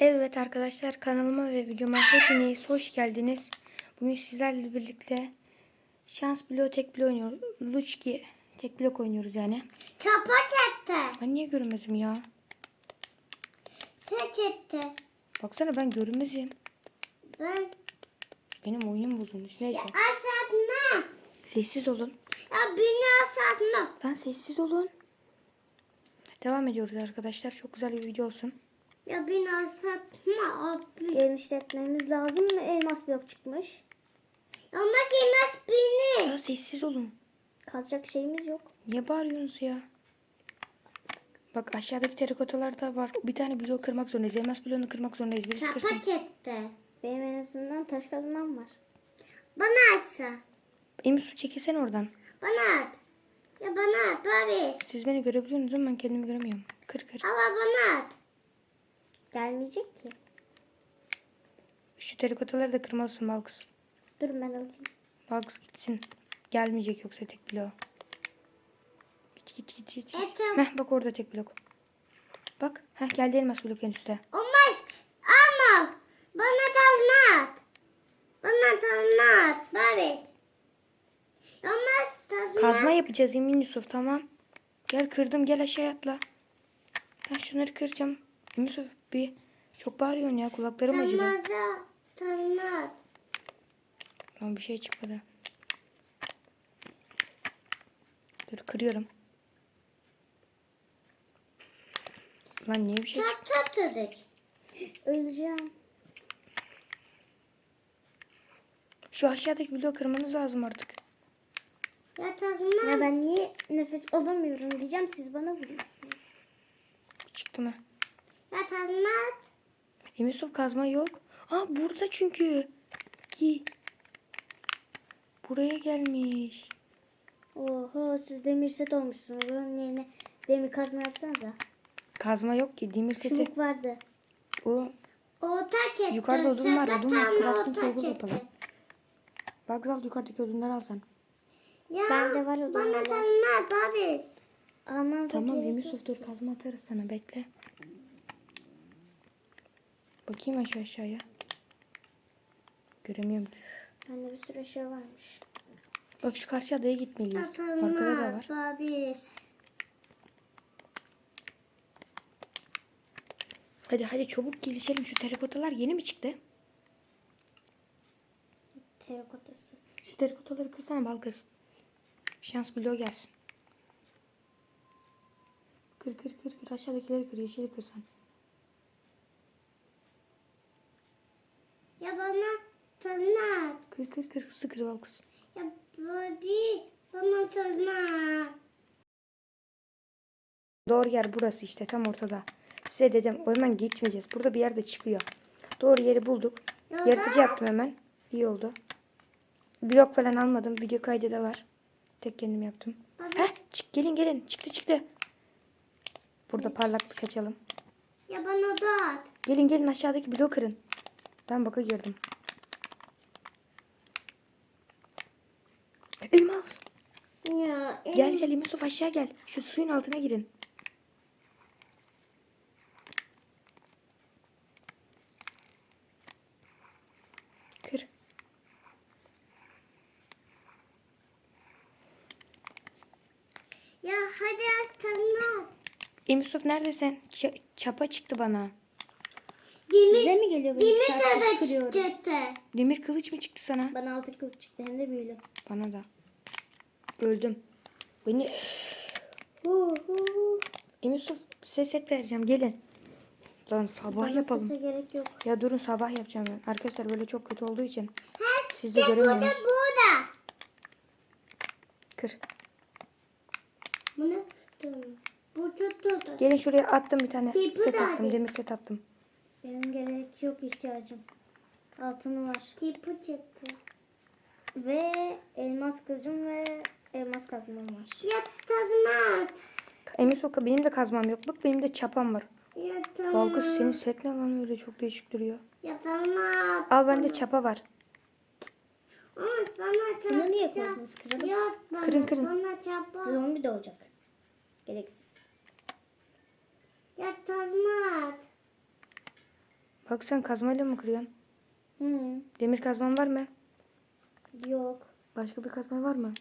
Evet arkadaşlar kanalıma ve videoma hepiniz hoş geldiniz. Bugün sizlerle birlikte şans bloğu tek bloğu oynuyoruz. Luçki tek blok oynuyoruz yani. Çapa çekti. Ben niye görünmezim ya? Sen çekti. Baksana ben görünmezim. Ben Benim oyunum bozulmuş. Neyse. asatma. Sessiz olun. Ya beni asatma. Lan sessiz olun. Devam ediyoruz arkadaşlar. Çok güzel bir video olsun. Ya beni asatma abi. Genişletmemiz lazım mı? Elmas blok çıkmış. Ama yemez beni. Ya sessiz olun. Kazacak şeyimiz yok. Niye bağırıyorsunuz ya? Bak aşağıdaki terikotalar da var. Bir tane bloğu kırmak zorundayız. Elmas bloğunu kırmak zorundayız. Birisi Çapa kırsın. çekti. Benim en azından taş kazmam var. Bana atsa. Emir su çekilsene oradan. Bana at. Ya bana at abi. Siz beni görebiliyor musunuz ama ben kendimi göremiyorum. Kır kır. Ama bana at. Gelmeyecek ki. Şu terikotaları da kırmalısın Balkız. Durun ben alayım. Balkız gitsin. Gelmeyecek yoksa tek blok. Git git git git. Tamam. Heh, bak orada tek blok. Bak. Heh, geldi elmas blok en üstte. Olmaz. Ama bana tazma at. Bana tazma at. Babes. Olmaz tazma. Kazma yapacağız Emin Yusuf tamam. Gel kırdım gel aşağıya atla. Ben şunları kıracağım. Yusuf bir çok bağırıyorsun ya kulaklarım acıdı. Tazma at. Ama bir şey çıkmadı. Dur kırıyorum. Lan niye bir şey çık- Tat tat dedik. Öleceğim. Şu aşağıdaki bloğu kırmanız lazım artık. Ya tazma. Ya ben niye nefes alamıyorum diyeceğim siz bana vuruyorsunuz. Çıktı mı? At. Emin Yusuf kazma yok. Aa burada çünkü. Ki. Buraya gelmiş. Oho siz demir set olmuşsunuz. Onun yerine demir kazma yapsanıza. Kazma yok ki. Demir seti. Çubuk vardı. O. Orta çekti. Yukarıda odun var, odun var. Crafting table yapalım. Bak al yukarıdaki odunları al sen. Ya Bende var odun, Bana at babes. Almanıza Tamam Yusuf dur kazma atarız sana bekle. Bakayım aşağı aşağıya. Göremiyorum ki. Bende bir sürü şey varmış. Bak şu karşı adaya gitmeliyiz. Tazma Arkada da var. babes. Hadi hadi çabuk gelişelim. Şu terikotalar yeni mi çıktı? Terakotası. Şu terikotaları kırsana bal kız. Şans bloğu gelsin. Kır kır kır kır. Aşağıdakileri kır. Yeşili kır Ya bana at. Kır kır kır. Hızlı kır bal kız. Ya babi bana at. Doğru yer burası işte tam ortada. Size dedim o hemen geçmeyeceğiz. Burada bir yerde çıkıyor. Doğru yeri bulduk. Yolda. Yaratıcı yaptım hemen. İyi oldu. Blok falan almadım. Video kaydı da var. Tek kendim yaptım. Baba. Heh, çık gelin gelin. Çıktı çıktı. Burada parlaklık açalım. Ya bana da at. Gelin gelin aşağıdaki bloğu kırın. Ben baka girdim. Elmas. Ya Gel gel Yusuf aşağı gel. Şu suyun altına girin. Kır. Ya hadi at. Yusuf neredesin? Ç- çapa çıktı bana. Size mi geliyor benim Demir saatlik de kırıyorum. çıktı. Demir kılıç mı çıktı sana? Bana altı kılıç çıktı hem de büyülü. Bana da. Öldüm. Beni. Yusuf size set vereceğim. Gelin. Lan sabah Bana yapalım. sete gerek yok. Ya durun sabah yapacağım ben. Arkadaşlar böyle çok kötü olduğu için. Ha, Siz de işte burada göremiyorsunuz. burada. Kır. Bunu bu tuttu. Gelin şuraya attım bir tane Tipi set attım. hadi. Demir set attım. Benim gerek yok ihtiyacım. Altını var. Tipi çıktı. Ve elmas kılıcım ve elmas kazmam var. Ya tazma at. Emir Soka benim de kazmam yok. Bak benim de çapam var. Ya. Balkız senin set ne lan öyle çok değişik duruyor. Ya tazma at. Al bende çapa var. Olmaz bana çapa. Bunu niye koydunuz? Kıralım. Ya bana, Kırın, kırın. bana çapa. Zombi doğacak. Gereksiz. Ya tazma at. Bak sen kazmayla mı kırıyorsun? Hı. Demir kazman var mı? Yok. Başka bir kazma var mı?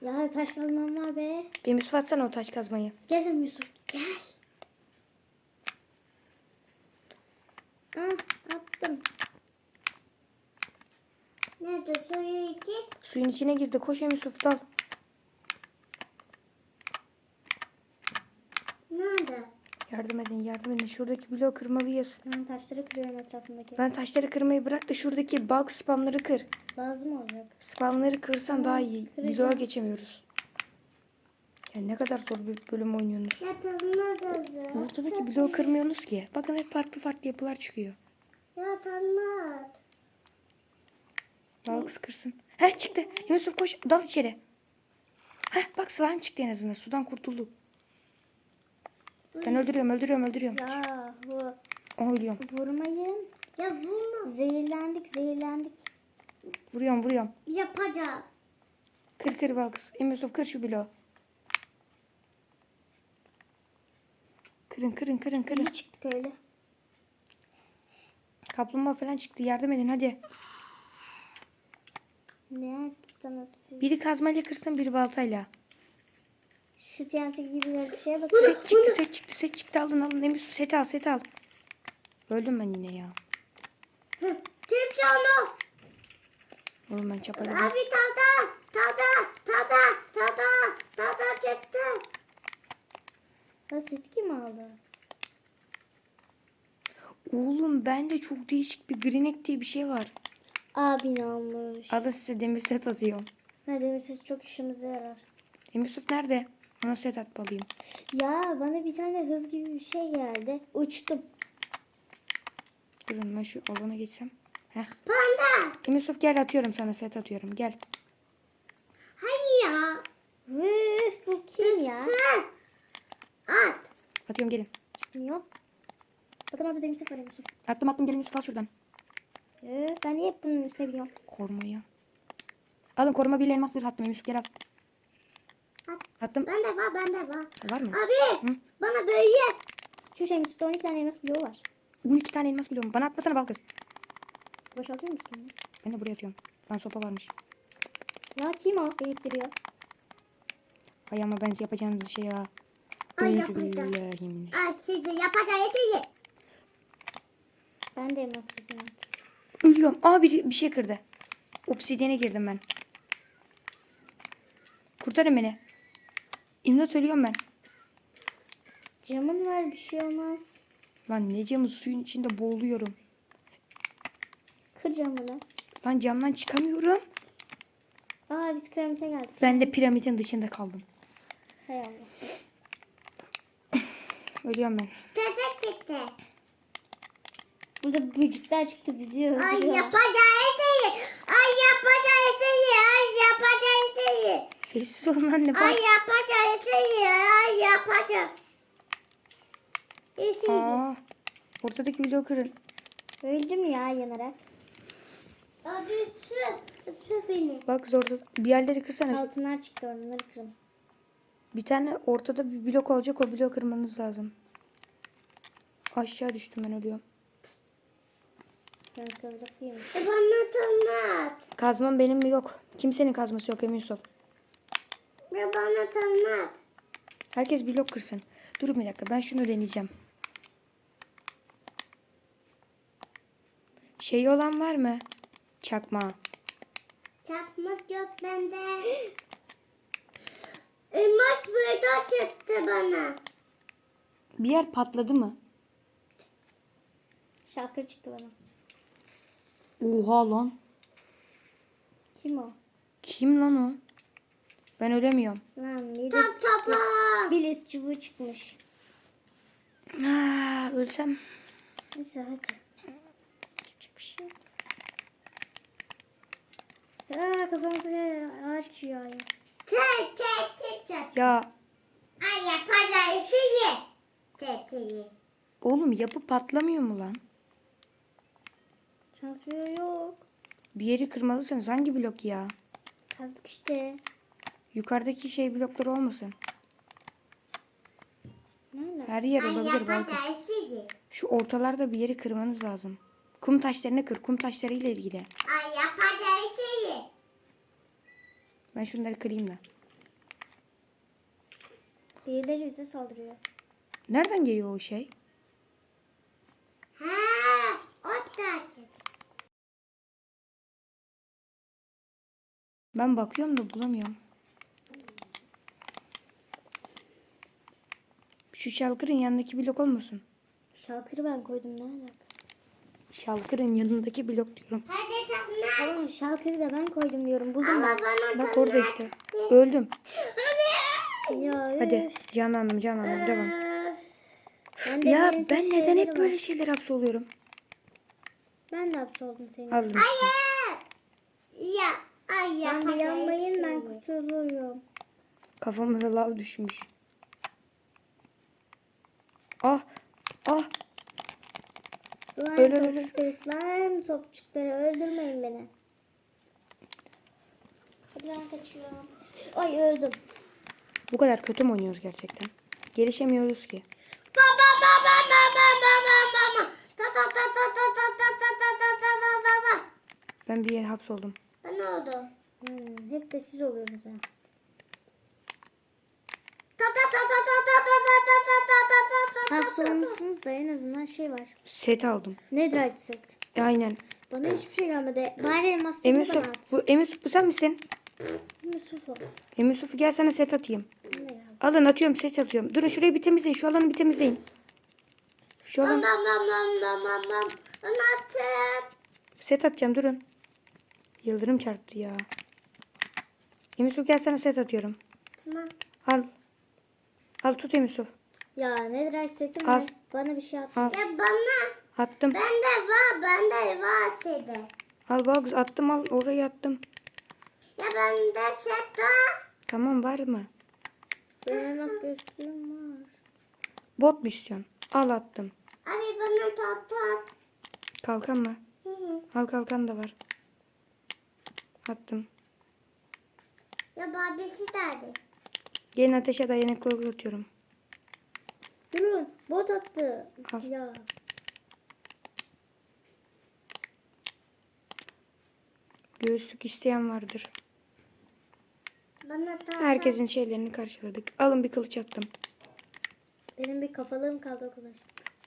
Ya taş kazmam var be. Benim Yusuf atsana o taş kazmayı. Gel lan Yusuf gel. Ah attım. Nerede suyu için? Suyun içine girdi. Koş Yusuf dal. Nerede? Yardım edin yardım edin. Şuradaki bloğu kırmalıyız. Ben taşları kırıyorum etrafındaki. Lan taşları kırmayı bırak da şuradaki bulk spamları kır. Lazım olacak. Spamları kırsan daha iyi. kıracağım. Bloğa geçemiyoruz. Ya ne kadar zor bir bölüm oynuyorsunuz. Yatılmaz hazır. Ortadaki bloğu kırmıyorsunuz ki. Bakın hep farklı farklı yapılar çıkıyor. Yatılmaz. Bulk kırsın. Heh çıktı. Yusuf koş dal içeri. Heh bak slime çıktı en azından. Sudan kurtulduk. Ben öldürüyorum öldürüyorum öldürüyorum. Ya bu Oh ölüyorum. vurmayın. Ya bunu Zehirlendik zehirlendik. Vuruyorum vuruyorum. yapacağım. Kır kır Balkız. Emir Yusuf kır şu bloğu. Kırın kırın kırın kırın. İyi çıktık öyle. Kaplumbağa falan çıktı. Yardım edin hadi. Ne yaptınız siz? Biri kazmayla kırsın biri baltayla. Şu TNT gibi bir şeye bakın. Set çıktı set çıktı set çıktı alın alın. Emir seti al set al. Öldüm ben yine ya. Kimse onu. Oğlum ben çapaladım. Abi tada. Tada. Tada. Tada. Tada çıktı. Ha sit kim aldı? Oğlum bende çok değişik bir grinek diye bir şey var. Abin almış. Alın size demir set atıyorum. Ha demişsiniz çok işimize yarar. Emir Yusuf nerede? Ona set atmalıyım. Ya bana bir tane hız gibi bir şey geldi. Uçtum. Durun ben şu alana geçsem. Heh. Panda. Yusuf gel atıyorum sana set atıyorum gel. Hayır ya. Üf bu kim ya? At. Atıyorum gelin. Çıkmıyor. Bakın orada demir set var Yusuf. Attım attım gelin Yusuf al şuradan. Ee, ben niye hep bunun üstüne biniyorum? Korumaya. Alın koruma bir elmas zırh attım Yusuf gel al. At. Attım. Bende var bende var. Var mı? Abi Hı? bana böyle. Şu şey Yusuf'ta 12 tane elmas bloğu var. 12 tane elmas biliyorum. Bana atmasana Balkız. Boşaltıyor musun onu? Ben de buraya atıyorum. Lan sopa varmış. Ya kim o? Beni ittiriyor. Hay ama ben yapacağınız şey ya. Ay, yapacağım. Ay sizi yapacağı şeyi. Ben de elmas setini attım. Ölüyorum. Aa biri bir şey kırdı. Obsidiyene girdim ben. Kurtarın beni. İmdat ölüyorum ben. Camın var bir şey olmaz. Lan ne camı suyun içinde boğuluyorum. Kır camını. Lan camdan çıkamıyorum. Aa biz piramite geldik. Ben de piramidin dışında kaldım. Hay Allah. Ölüyorum ben. Tepe çıktı. Burada böcekler çıktı bizi Ay öldürüyor. yapacağı şeyi. Ay yapacağı şeyi. Ay yapacağı şeyi. Sessiz olun anne bak. Ay yapacağı şeyi. Ay yapacağı. İyisi. Aa, ortadaki bloğu kırın. Öldüm ya yanarak. Abi öp. Öp beni. Bak zorda. Bir yerleri kırsana. Altınlar çıktı onları kırın. Bir tane ortada bir blok olacak. O bloğu kırmanız lazım. Aşağı düştüm ben ölüyorum. Ben. Bana tanıt. Kazmam benim mi yok. Kimsenin kazması yok Emin Yusuf. Ve bana tanıt. Herkes blok kırsın. Durun bir dakika ben şunu deneyeceğim. Şey olan var mı? Çakma. Çakmak yok bende. Elmas burada çıktı bana. Bir yer patladı mı? Şarkı çıktı bana. Oha lan. Kim o? Kim lan o? Ben ölemiyorum. Lan Melis Tap çıktı. tapa. Çubuğu çıkmış. Aa, ölsem. Neyse hadi. Küçük bir şey yok. Aa kafamızı ağaç yağıyor. Tek tek tek çak. Ya Ay yapacağı şeyi. Teteyi. oğlum yapı patlamıyor mu lan? Transfer yok. Bir yeri kırmalısınız. Hangi blok ya? Kazdık işte. Yukarıdaki şey blokları olmasın. Nerede? Her yer olabilir şimdi. Şu ortalarda bir yeri kırmanız lazım. Kum taşlarını kır. Kum taşları ile ilgili. Ay yapacağız. Ben şunları kırayım da. Birileri bize saldırıyor. Nereden geliyor o şey? Ha, o da. Ben bakıyorum da bulamıyorum. Şu şalkırın yanındaki blok olmasın. Şalkırı ben koydum ne alaka? Şalkırın yanındaki blok diyorum. Hadi. Tamam şalkırı da ben koydum diyorum. Buldum Ama ben. bana Bak orada işte. Öldüm. Ya Hadi canlandım canlandım devam. Ben de Ya ben neden hep böyle var. şeyler hapsoluyorum? Ben de hapsoldum senin. Aldım işte. Hayır. Ya. Ay Ben yapacağız. bir yanmayın ben kurtuluyorum. Kafamıza lav düşmüş. Ah. Ah. Slime öl, topçukları, öl. slime topçukları öldürmeyin beni. Hadi ben kaçıyorum. Ay öldüm. Bu kadar kötü mü oynuyoruz gerçekten? Gelişemiyoruz ki. Baba baba baba baba baba baba. Ta ta ta ta ta ta ta ta ta ta ta ta ta. Ben bir yere hapsoldum. Ben ne oldu? Hmm, hep de siz oluyorsunuz ha. Ta ta ta ta ta. Hapsolmuşsunuz da en azından şey var. Set aldım. Netherite set. E, aynen. Bana hiçbir şey gelmedi. Bari elmas seti Emir bana at. bu Emir Yusuf bu sen misin? Yusuf'u. Emir Yusuf gel sana set atayım. Ne ya? Alın atıyorum set atıyorum. Durun şurayı bir temizleyin. Şu alanı bir temizleyin. Şu alan Mam mam mam mam mam mam. Anlatın. set atacağım durun. Yıldırım çarptı ya. Emir Yusuf gel sana set atıyorum. Tamam. Al. Al tut Emir Yusuf. Ya Netherite setim Al. var. Bana bir şey at. Al. Ya bana. Attım. Bende var. Bende var sede. Al bak attım al oraya attım. Ya bende set var. Tamam var mı? Benim elmas gözlüğüm var. Bot mu istiyorsun? Al attım. Abi bana tat tat. Kalkan mı? Hı hı. Al kalkan da var. Attım. Ya babisi derdi. Gelin ateşe dayanıklılık atıyorum. Durun. Bot attı. Al. Ya. Göğüslük isteyen vardır. Bana tat. Herkesin şeylerini karşıladık. Alın bir kılıç attım. Benim bir kafalığım kaldı o kadar.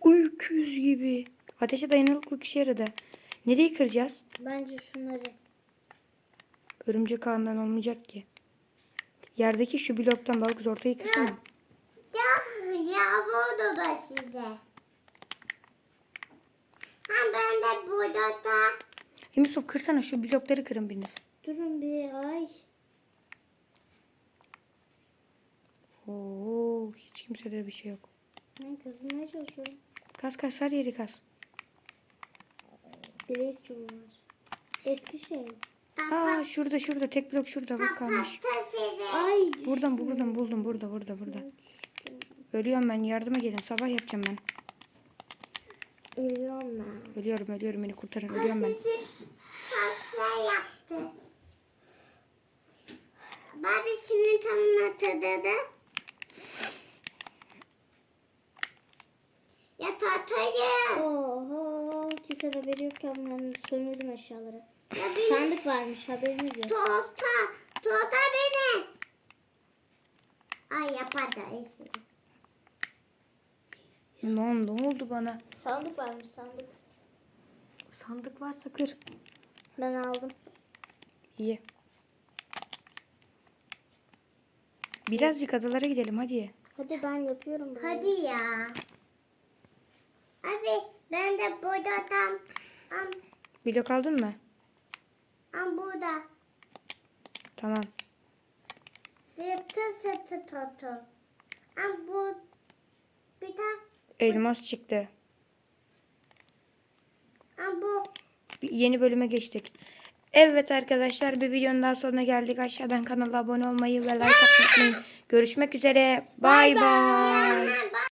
Uyküz gibi. Ateşe dayanıklılık işe yaradı. Nereyi kıracağız? Bence şunları. Örümcek ağından olmayacak ki. Yerdeki şu bloktan balık ortayı kırsana. Ya, ya buldu ben size. Ha ben de burada da. Yusuf kırsana şu blokları kırın biriniz. Durun bir ay. Oo, hiç kimsede bir şey yok. Ben kazınmaya çalışıyorum. Kas kas her yeri kas. Blaze çubuğu var. Eski şey. Aa şurada şurada tek blok şurada bak kalmış. Ay Buradan buradan buldum burada burada burada. Ölüyorum ben yardıma gelin sabah yapacağım ben. Ölüyorum ben. Ölüyorum ölüyorum beni kurtarın ölüyorum ben. Tatlı yaptı. Babisinin tanına tadadı. Ya tatayı. Oho kimse de haberi yokken ben sömürdüm eşyaları. Ya beni Sandık varmış haberiniz yok. tuta. Tuta beni. Ay yapacağız. Lan ne oldu bana? Sandık varmış sandık. Sandık varsa kır. Ben aldım. İyi. Birazcık adalara gidelim hadi. Hadi ben yapıyorum bunu. Hadi ya. Abi ben de burada tam. Am, Blok aldın mı? am burada. Tamam. Sırtı sırtı tutu. Am bu. Bir de. Elmas çıktı. Bu. Yeni bölüme geçtik. Evet arkadaşlar bir videonun daha sonuna geldik. Aşağıdan kanala abone olmayı ve like atmayı unutmayın. Görüşmek üzere. Bay bay.